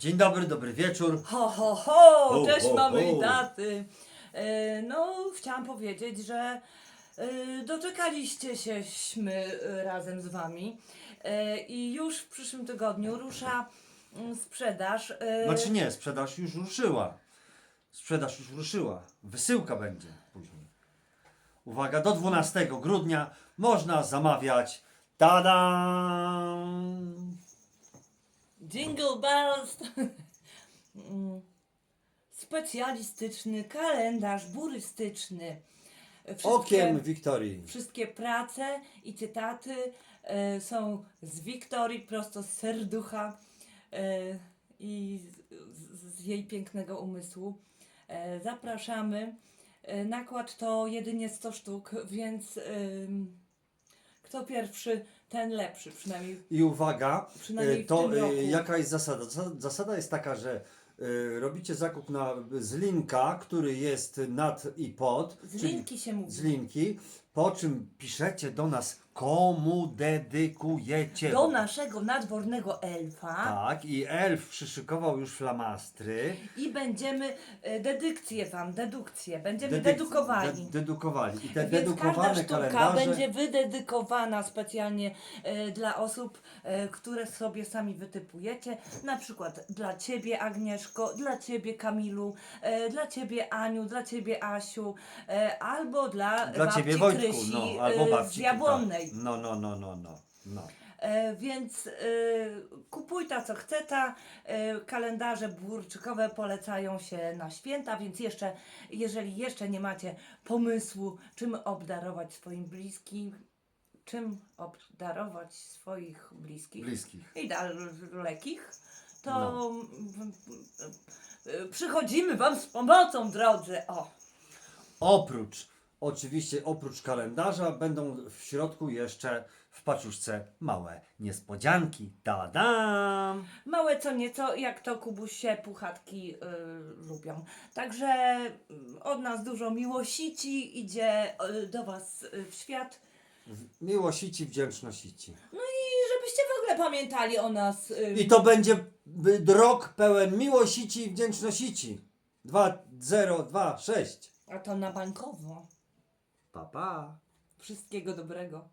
Dzień dobry, dobry wieczór. Ho, ho, ho! Ho, Cześć ho, mamy ho. i taty. E, No, chciałam powiedzieć, że e, doczekaliście sieśmy e, razem z wami E, i już w przyszłym tygodniu rusza mm, sprzedaż. e, Znaczy nie, sprzedaż już ruszyła. Sprzedaż już ruszyła. Wysyłka będzie później. Uwaga, do 12 grudnia można zamawiać. Tada! Jingle bells! Specjalistyczny kalendarz burystyczny. Wszystkie- Okiem Wiktorii. Wszystkie prace i cytaty e, są z Wiktorii, prosto z serducha e, i z, z, jej pięknego umysłu. E, zapraszamy. E, nakład to jedynie 100 sztuk, więc ym, kto pierwszy, ten lepszy, przynajmniej. I uwaga, Przynajmniej e, w to tym roku. e, jaka jest zasada? Zasa- Zasada jest taka, że e, robicie zakup na, z linka, który jest nad i pod. Z czyli linki się mówi. z linki, po czym piszecie do nas, komu dedykujecie. Do naszego nadwornego elfa Tak, i elf przyszykował już flamastry. i będziemy e, dedykcję wam, dedukcję, będziemy Dedyk- dedukowali. De, dedukowali. I te Więc dedukowane każda sztuka kalendarze. będzie wydedykowana specjalnie e, dla osób, e, które sobie sami wytypujecie. Na przykład dla Ciebie Agnieszko, dla Ciebie Kamilu, dla Ciebie Aniu, dla Ciebie Asiu, albo dla, Dla babci ciebie Wojtku, Krysi no, albo e, babci. z Jabłonnej. tak. No, no, no, no, no. no. E, więc e, kupuj ta co chce ta. E, kalendarze burczykowe polecają się na święta, więc jeszcze, jeżeli jeszcze nie macie pomysłu, czym obdarować swoim bliskim, czym obdarować swoich bliskich Bliskich. i dalekich, to No. m, m, m, przychodzimy Wam z pomocą, drodzy. O, Oprócz, oczywiście oprócz kalendarza będą w środku jeszcze w paczuszce małe niespodzianki. Ta-dam! Małe co nieco, jak to Kubusie puchatki y, lubią. Także y, od nas dużo miłosici idzie y, do Was y, w świat. Miłosici, wdzięczności. No i żebyście w ogóle pamiętali o nas. y, I to będzie y, rok pełen miłosici i wdzięczności. 2, 0, 2, 6. A to na bankowo. Pa, pa. Wszystkiego dobrego.